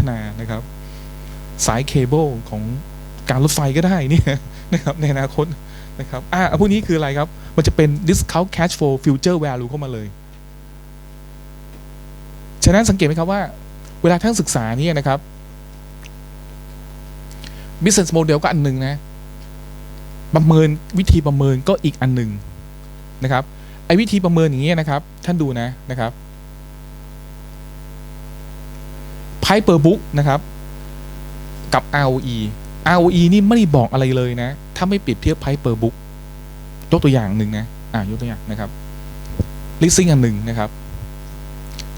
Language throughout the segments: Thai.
ฒนานะครับ สายเคเบิลของการรถไฟก็ได้นี่นะครับในอนาคตนะครับอ่าพวกนี้คืออะไรครับ มันจะเป็น discount cash flow future value เข้ามาเลย ฉะนั้นสังเกตไหมครับว่า เวลาท่านศึกษานี่นะครับ business model ก็อันหนึ่งนะประเมินวิธีประเมินก็อีกอันหนึ่งนะครับไอ้วิธีประเมินอย่างเงี้ยนะครับ ท่านดูนะนะครับ Price per book นะครับ กับ ROE ROE นี่ไม่ได้บอกอะไรเลยนะ ถ้าไม่เปรียบเทียบ Price per book ยกตัวอย่างหนึ่งนะ อ่ายกตัวอย่างนะครับ leasing อันหนึ่งนะครับ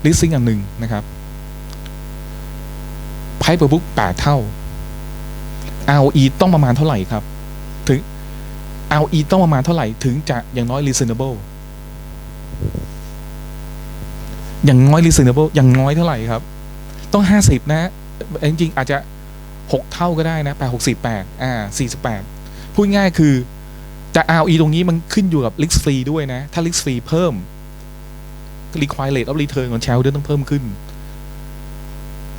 leasing อันหนึ่งนะครับ Price per book 8 เท่า ROE ต้องประมาณเท่าไหร่ครับ ถึง ROE ต้องประมาณเท่าไหร่ ถึงจะอย่างน้อย reasonable อย่างน้อย reasonable อย่างน้อยเท่าไหร่ครับ ต้องห้าสิบนะจริงๆ อาจจะหกเท่าก็ได้นะแปดหกสิบแปดอ่าสี่สิบแปดพูดง่ายคือจะ ROE ตรงนี้มันขึ้นอยู่กับ risk free ด้วยนะ ถ้า risk free เพิ่ม require rate of return ของ shareholder ต้องเพิ่มขึ้น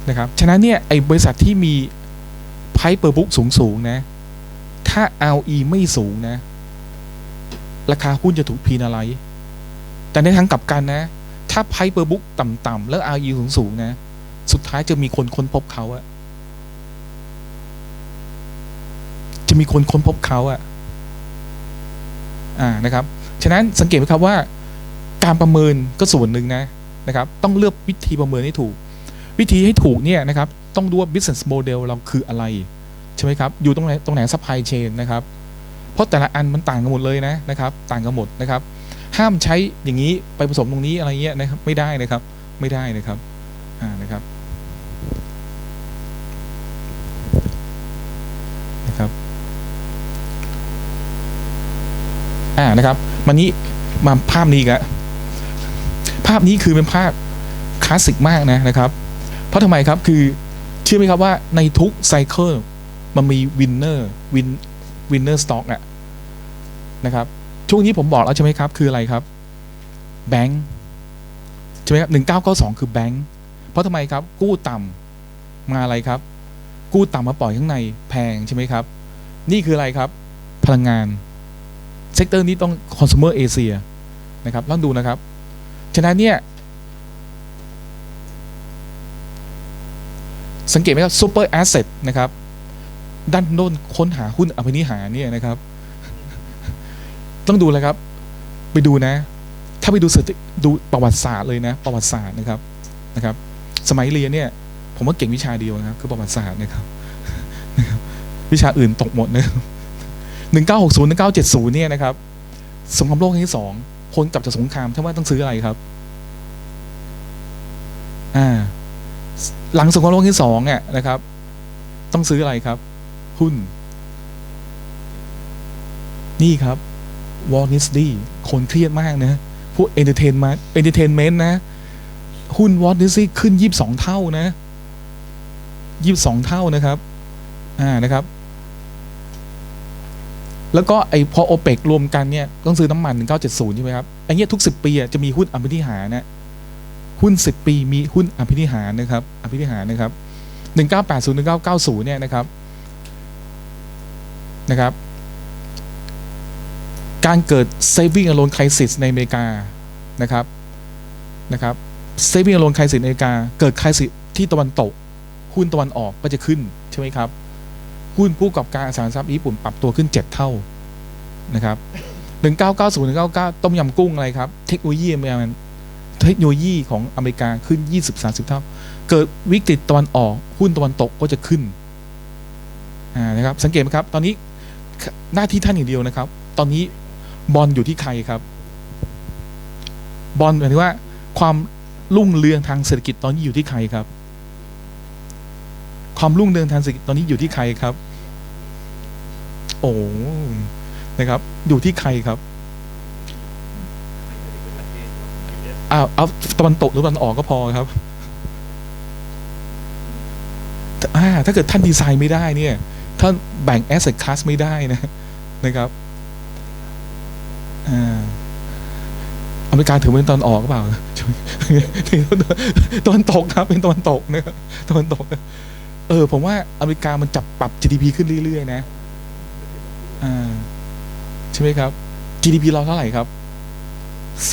นะครับ ฉะนั้นเนี่ย ไอ้บริษัทที่มี price per book สูงสูงนะ ถ้า ROE ไม่สูงนะ ราคาหุ้นจะถูก penalize แต่ในทางกลับกันนะ ถ้า price per book ต่ำๆแล้ว ROE สูงๆนะ สุดท้ายจะมีคนค้นพบเขาอะจะมีคนค้นพบเขาอะอ่านะครับ ฉะนั้นสังเกตไหมครับว่า การประเมินก็ส่วนหนึ่งนะนะครับ ต้องเลือกวิธีประเมินให้ถูก วิธีให้ถูกเนี่ยนะครับ ต้องดูว่า business model เราคืออะไร ใช่ไหมครับ อยู่ตรงไหนตรงไหน supply chain นะครับ เพราะแต่ละอันมันต่างกันหมดเลยนะนะครับ ต่างกันหมดนะครับ ห้ามใช้อย่างนี้ไปผสมตรงนี้อะไรเงี้ยนะครับ ไม่ได้นะครับ ไม่ได้นะครับ นะครับนะครับอ่านะครับมันนี้มาภาพนี้กแล้วภาพนี้คือเป็นภาพคลาสสิกมากนะนะครับ เพราะทำไมครับคือเชื่อไหมครับว่าในทุกไซเคิลมันมีวินเนอร์วินวินเนอร์สต็อกอะนะครับ ช่วงนี้ผมบอกแล้วใช่ไหมครับ คืออะไรครับแบงค์ใช่ไหมครับหนึ่งเก้าเก้าสองคือแบงค์ เพราะทำไมครับ กู้ต่ำมาอะไรครับ กู้ต่ำมาปล่อยข้างในแพงใช่ไหมครับ นี่คืออะไรครับ พลังงาน เซกเตอร์นี้ต้อง consumer Asia นะครับต้องดูนะครับ ฉะนั้นเนี่ย สังเกตไหมครับ super asset นะครับ ด้านโน้นค้นหาหุ้นอภินิหารเนี่ยนะครับ ต้องดูเลยครับ ไปดูนะ ถ้าไปดูสดูประวัติศาสตร์เลยนะ ประวัติศาสตร์นะครับนะครับ สมัยเรียนเนี่ย ผมว่าเก่งวิชาเดียวนะครับ คือประวัติศาสตร์นะครับ วิชาอื่นตกหมดนะครับหนึ่งเก้าหกศูนย์หนึ่งเก้าเจ็ดศูนย์เนี่ยนะครับสงครามโลกครั้งที่สองคนกลับจากสงครามท่านว่าต้องซื้ออะไรครับ อ่า หลังสงครามโลกครั้งที่สองเนี่ยนะครับ ต้องซื้ออะไรครับ หุ้น นี่ครับวอลนิสดี้คนเครียดมากนะ พวกเอนเตอร์เทนมาเอนเตอร์เทนเมนต์นะ หุ้นวอลนิสดี้ขึ้นยี่สิบสองเท่านะยี่สิบสองเท่านะครับ อ่านะครับแล้วก็ไอพอโอเปกรวมกันเนี่ยต้องซื้อน้ำมัน 1970 ใช่ไหมครับไอเนี้ยทุก 10 ปีจะมีหุ้นอภินิหารนะหุ้น 10 ปีมีหุ้นอภินิหารนะครับอภินิหารนะครับ 1980 1990 เนี่ยนะครับนะครับ การเกิด saving and loan crisis ในอเมริกานะครับนะครับ saving and loan crisis ในอเมริกา เกิด crisis ที่ตะวันตก หุ้นตะวันออกก็จะขึ้นใช่ไหมครับ หุ้นผู้ประกอบการอสังหาริมทรัพย์ญี่ปุ่นปรับตัวขึ้น 7 เท่านะครับ1990 1999 ต้มยำกุ้งอะไรครับ เทคโนโลยีอเมริกันเทคโนโลยีของอเมริกาขึ้น 20-30 เท่า เกิดวิกฤตตะวันออก หุ้นตะวันตกก็จะขึ้นนะครับ สังเกตไหมครับ ตอนนี้หน้าที่ท่านอย่างเดียวนะครับ ตอนนี้บอลอยู่ที่ใครครับ บอลหมายถึงว่าความ รุ่งเรืองทางเศรษฐกิจตอนนี้อยู่ที่ใครครับ ความรุ่งเรืองทางเศรษฐกิจตอนนี้อยู่ที่ใครครับ โอ้นะครับ อยู่ที่ใครครับอ้าวเอาตะวันตกหรือตะวันออกก็พอครับถ้าเกิดท่านดีไซน์ไม่ได้เนี่ย ท่านแบ่ง asset class ไม่ได้นะนะครับอ่าอเม อเม ริกาถือเป็นตอนออกเปล่าตะวันตกครับเป็นตะวันตกนะครับตะวันตก เออ ผมว่าอเมริกามันจับปรับ GDP ขึ้นเรื่อยๆนะอ่าใช่ไหมครับ GDP เราเท่าไหร่ครับ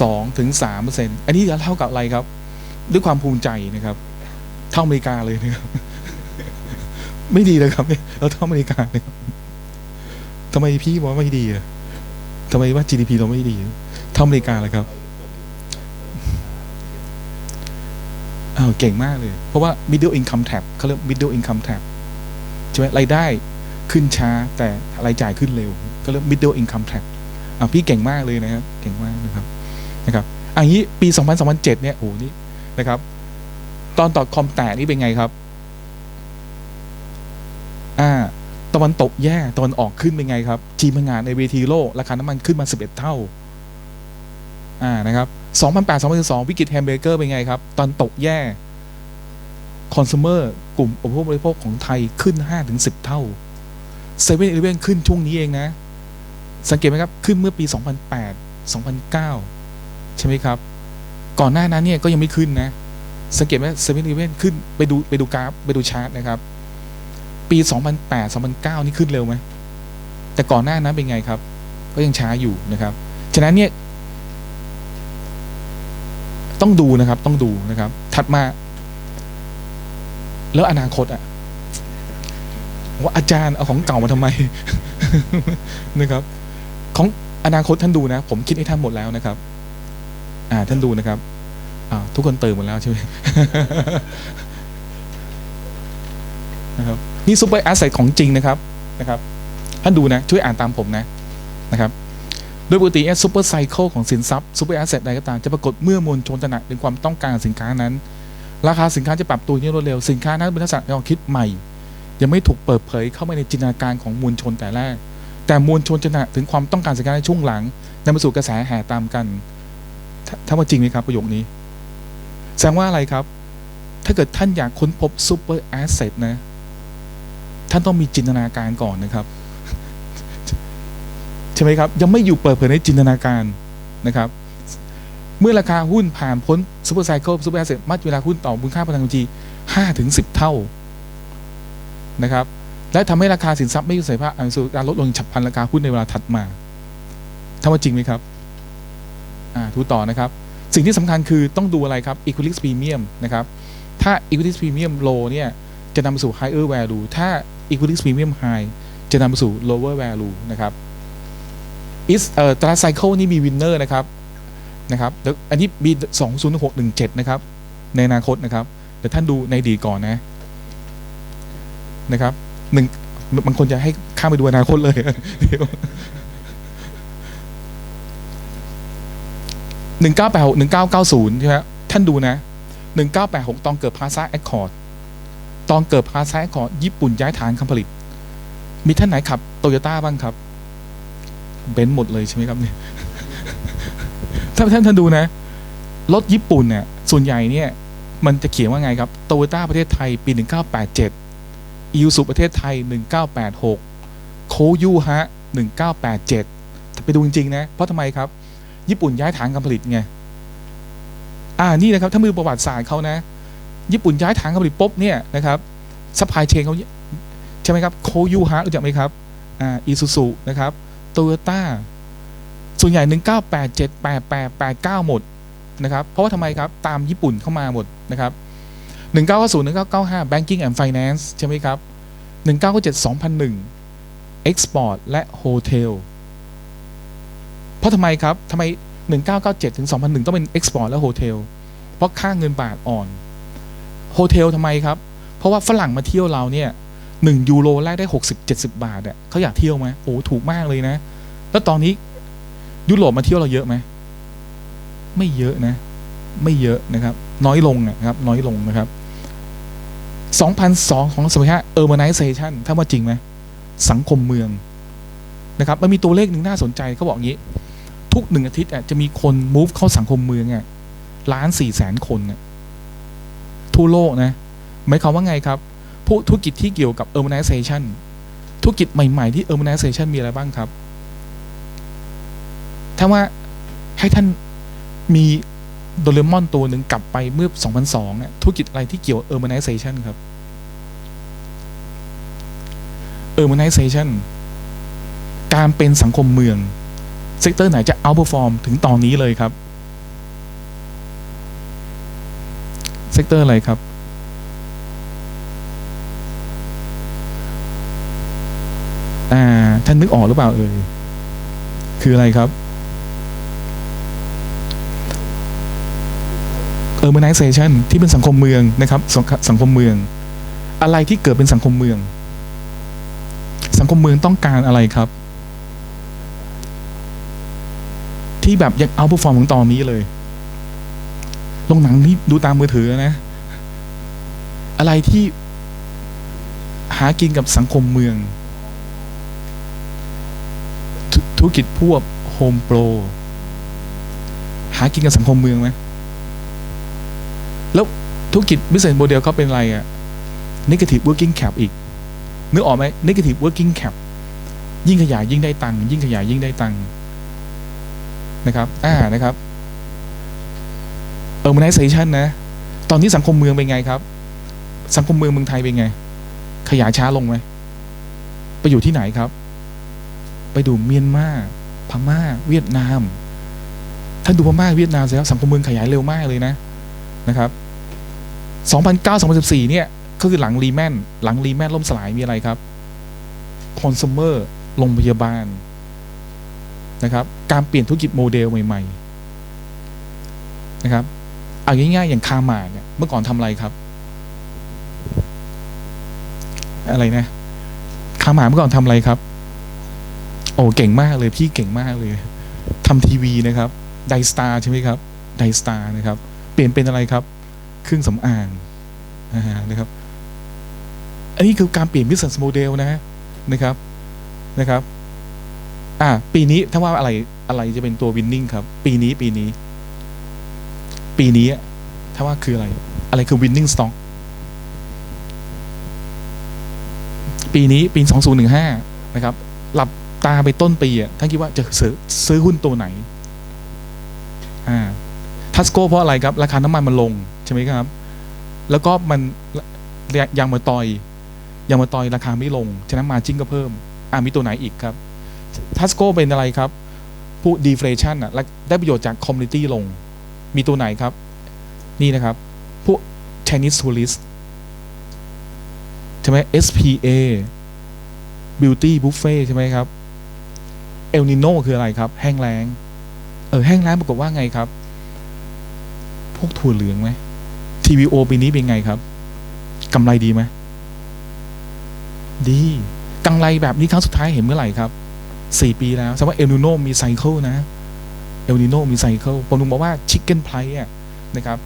สองถึงสามเปอร์เซ็นอันนี้เท่ากับอะไรครับ ด้วยความภูมิใจนะครับ เท่าอเมริกาเลยนะครับ ไม่ดีเลยครับเนี่ยเราเท่าอเมริกาเลยครับทำไมพี่บอกว่าไม่ดีอะทำไมว่า GDP เราไม่ดี เท่าอเมริกาเลยครับอ้าว เก่งมากเลย เพราะว่า middle income tap เขาเรียก middle income tap ใช่ไหมรายได้ขึ้นช้าแต่รายจ่ายขึ้นเร็ว ก็เรียก middle income tap อ่าพี่เก่งมากเลยนะครับ เก่งมากนะครับนะครับอันนี้ปี 2007เนี่ยโอ้โหนี่นะครับ ตอนต่อคอมแตกนี่เป็นไงครับอ่าตะวันตกแย่ตะวันออกขึ้นเป็นไงครับจีนพงานในเวทีโลกราคาน้ำมันขึ้นมา 11 เท่า อ่านะครับ 2008 2012 วิกฤตแฮมเบอร์เกอร์เป็นไงครับ ตอนตกแย่คอน sumer กลุ่มอุปโภคบริโภคของไทยขึ้น 5-10 เท่าเซเว่นอีเลฟเว่นขึ้นช่วงนี้เองนะ สังเกตไหมครับ ขึ้นเมื่อปี 2008 2009 ใช่ไหมครับ ก่อนหน้านั้นเนี่ยก็ยังไม่ขึ้นนะ สังเกตไหมเซเว่นอีเลฟเว่นขึ้นไปดูไปดูกราฟไปดูชาร์ตนะครับ ปี 2008 2009 นี่ขึ้นเร็วไหมแต่ก่อนหน้านั้นเป็นไงครับ ก็ยังช้าอยู่นะครับ ฉะนั้นเนี่ย ต้องดูนะครับ ต้องดูนะครับ ถัดมา แล้วอนาคตอะว่าอาจารย์เอาของเก่ามาทำไมนะครับ ของอนาคตท่านดูนะ ผมคิดให้ท่านหมดแล้วนะครับ อ่า ท่านดูนะครับอ่าทุกคนตื่นหมดแล้วใช่ไหมนะครับนี่ซูเปอร์แอสเซทของจริงนะครับนะครับ ท่านดูนะ ช่วยอ่านตามผมนะนะครับ โดยปกติซูเปอร์ไซเคิลของสินทรัพย์ซูเปอร์แอสเซทใดก็ตามจะปรากฏเมื่อมวลชนตระหนักถึงความต้องการสินค้านั้น ราคาสินค้าจะปรับตัวอย่างรวดเร็วสินค้านั้นเป็นทักษะแนวคิดใหม่ ยังไม่ถูกเปิดเผยเข้ามาในจินตนาการของมวลชนแต่แรก แต่มวลชนจะหนักถึงความต้องการสินค้าในช่วงหลังนำไปสู่กระแสแห่ตามกันถ้าถ้าว่าจริงไหมครับประโยคนี้ แสดงว่าอะไรครับ ถ้าเกิดท่านอยากค้นพบซูเปอร์แอสเซทนะ ท่านต้องมีจินตนาการก่อนนะครับ ช่ไหมครับ ยังไม่อยู่เปิดเผยในจินตนาการนะครับ เมื่อราคาหุ้นผ่านพ้นซูเปอร์ไซเคิลซูเปอร์แอสเซทมัดเวลาหุ้นต่อมูลค่าพลังงานจีห้าถึงสิบเท่านะครับ และทำให้ราคาสินทรัพย์ไม่มีเสถียรภาพอันสูการลดลงฉับพลันราคาหุ้นในเวลาถัดมาถ้าว่าจริงไหมครับอ่าดูต่อนะครับ สิ่งที่สำคัญคือต้องดูอะไรครับ equity premium นะครับ ถ้า equity premium low เนี่ยจะนำไปสู่ higher value ถ้า equity premium high จะนำไปสู่ lower value นะครับ is เอ่อตราไซเคิลนี่มี winner นะครับนะครับเดี๋ยวอันนี้มี20617นะครับ ในอนาคตนะครับเดี๋ยวท่านดูในดีก่อนนะนะครับหนึ่งบางคนจะให้ข้ามไปดูอนาคตเลยเดี๋ยวหนึ่งเก้าแปดหกหนึ่งเก้าเก้าศูนย์ใช่ไหมท่านดูนะหนึ่งเก้าแปดหกตอนเกิดพาซาแอคคอร์ดตอนเกิดพาซาแอคคอร์ดญี่ปุ่นย้ายฐานการผลิต มีท่านไหนขับโตโยต้าบ้างครับ เบนซ์หมดเลยใช่ไหมครับเนี่ยถ้าท่านท่านดูนะ รถญี่ปุ่นเนี่ยส่วนใหญ่เนี่ย มันจะเขียนว่าไงครับโตโยต้าประเทศไทยปี 1987อีซูประเทศไทย 1986 โคยูฮะ 1987ไปดูจริงๆนะ เพราะทำไมครับ ญี่ปุ่นย้ายฐานการผลิตไง อ่านี่นะครับ ถ้ามือประวัติศาสตร์เขานะ ญี่ปุ่นย้ายฐานการผลิตปุ๊บเนี่ยนะครับซัพพลายเชนเขาใช่ไหมครับโคยูฮะรู้จักไหมครับอ่าอีซูซูนะครับ โตโยต้าส่วนใหญ่ 1987 88 89 หมดนะครับ เพราะว่าทำไมครับ ตามญี่ปุ่นเข้ามาหมดนะครับ1990 1995 Banking and Finance ใช่ไหมครับ 1997 2001 Export และ Hotel เพราะทำไมครับทำไม 1997 ถึง 2001 ต้องเป็น Export และ Hotel เพราะค่าเงินบาทอ่อน Hotel ทำไมครับ เพราะว่าฝรั่งมาเที่ยวเราเนี่ย 1ยูโรแลกได้60-70บเจ็ดสิบาทอะเขาอยากเที่ยวไหมโอ้ถูกมากเลยนะ แล้วตอนนี้ยุโรปมาเที่ยวเราเยอะไหมไม่เยอะนะ ไม่เยอะนะครับ น้อยลงนะครับ น้อยลงนะครับ2002ของสมัยฮะ urbanization ถ้าว่าจริงไหมสังคมเมืองนะครับมันมีตัวเลขหนึ่งน่าสนใจเขาบอกงี้ ทุกหนึ่งอาทิตย์อะจะมีคน move เข้าสังคมเมืองอะล้านสี่แสนคนน่ะทั่วโลกนะหมายความว่าไงครับ พวกธุรกิจที่เกี่ยวกับ urbanization ธุรกิจใหม่ ๆ ที่ urbanization มีอะไรบ้างครับ ถ้าว่าให้ท่านมีโดเรมอนตัวหนึ่งกลับไปเมื่อ 2002เนี่ยธุรกิจอะไรที่เกี่ยว urbanization ครับ urbanization การเป็นสังคมเมือง เซกเตอร์ไหนจะ outperform ถึงตอนนี้เลยครับ เซกเตอร์อะไรครับ อ่า ท่านนึกออกหรือเปล่าเอ่ยคืออะไรครับ urbanization ที่เป็นสังคมเมืองนะครับสสังคมเมือง อะไรที่เกิดเป็นสังคมเมือง สังคมเมืองต้องการอะไรครับ ที่แบบอยังเอา perform ของตอนนี้เลยลงหนังนี่ดูตามมือถือนะ อะไรที่หากินกับสังคมเมือง ธุรกิจพวกโฮมโปร หากินกับสังคมเมืองไหมแล้วธุรกิจ business model เขาเป็นอะไรอะ negative working cap อีก นึกออกไหม negative working cap ยิ่งขยายยิ่งได้ตังค์ยิ่งขยายยิ่งได้ตังค์นะครับ อ่านะครับ urbanization นะ ตอนนี้สังคมเมืองเป็นไงครับ สังคมเมืองเมืองไทยเป็นไง ขยายช้าลงไหม ไปอยู่ที่ไหนครับ ไปดูเมียนมาพม่า เวียดนาม ท่านดูพม่าเวียดนามสิครับสังคมเมืองขยายเร็วมากเลยนะนะครับ2009-2014เนี่ยก็คือหลังรีแมนหลังรีแมนล่มสลายมีอะไรครับคอน sumer โรงพยาบาลนะครับ การเปลี่ยนธุรกิจโมเดลใหม่ๆนะครับเอาง่ายๆอย่างคามาเนี่ยเมื่อก่อนทำอะไรครับ อะไรนะคามาเมื่อก่อนทำอะไรครับ โอ้เก่งมากเลยพี่เก่งมากเลยทำทีวีนะครับไดสตาร์ใช่ไหมครับไดสตาร์นะครับ เปลี่ยนเป็นอะไรครับ เครื่องสำอางนะครับ อันนี้คือการเปลี่ยน business model นะนะครับนะครับ อ่า ปีนี้ถ้าว่าอะไรอะไรจะเป็นตัว winning ครับ ปีนี้ปีนี้ ปีนี้ถ้าว่าคืออะไร อะไรคือ winning stock ปีนี้ปี 2015 นะครับ หลับ ตาไปต้นปีอะท่านคิดว่าจะซื้อซื้อหุ้นตัวไหนอ่าทัสโก้เพราะอะไรครับ ราคาน้ำมันมันลง ใช่ไหมครับ แล้วก็มันยางมาตอยยางมาตอยราคาไม่ลง ฉะนั้นมาจิ้งก็เพิ่ม อ่ามีตัวไหนอีกครับทัสโก้เป็นอะไรครับผู้ดีเฟลชันอะได้ประโยชน์จากคอมมูนิตี้ลง มีตัวไหนครับ นี่นะครับ พวก Chinese tourist ใช่ไหม SPA Beauty Buffet ใช่ไหมครับ El Nino คืออะไรครับ แห้งแล้ง เออ แห้งแล้งปรากฏว่าไงครับ พวกถั่วเหลืองไหม TVO ปีนี้เป็นไงครับ กำไรดีไหม ดีกำไรแบบนี้ครั้งสุดท้ายเห็นเมื่อไหร่ครับสี่ปีแล้วแสดงว่าเอลนิโนมีไซเคิลนะ เอลนิโนมีไซเคิลผมถึงบอกว่าชิคเก้นไพร์นะครับ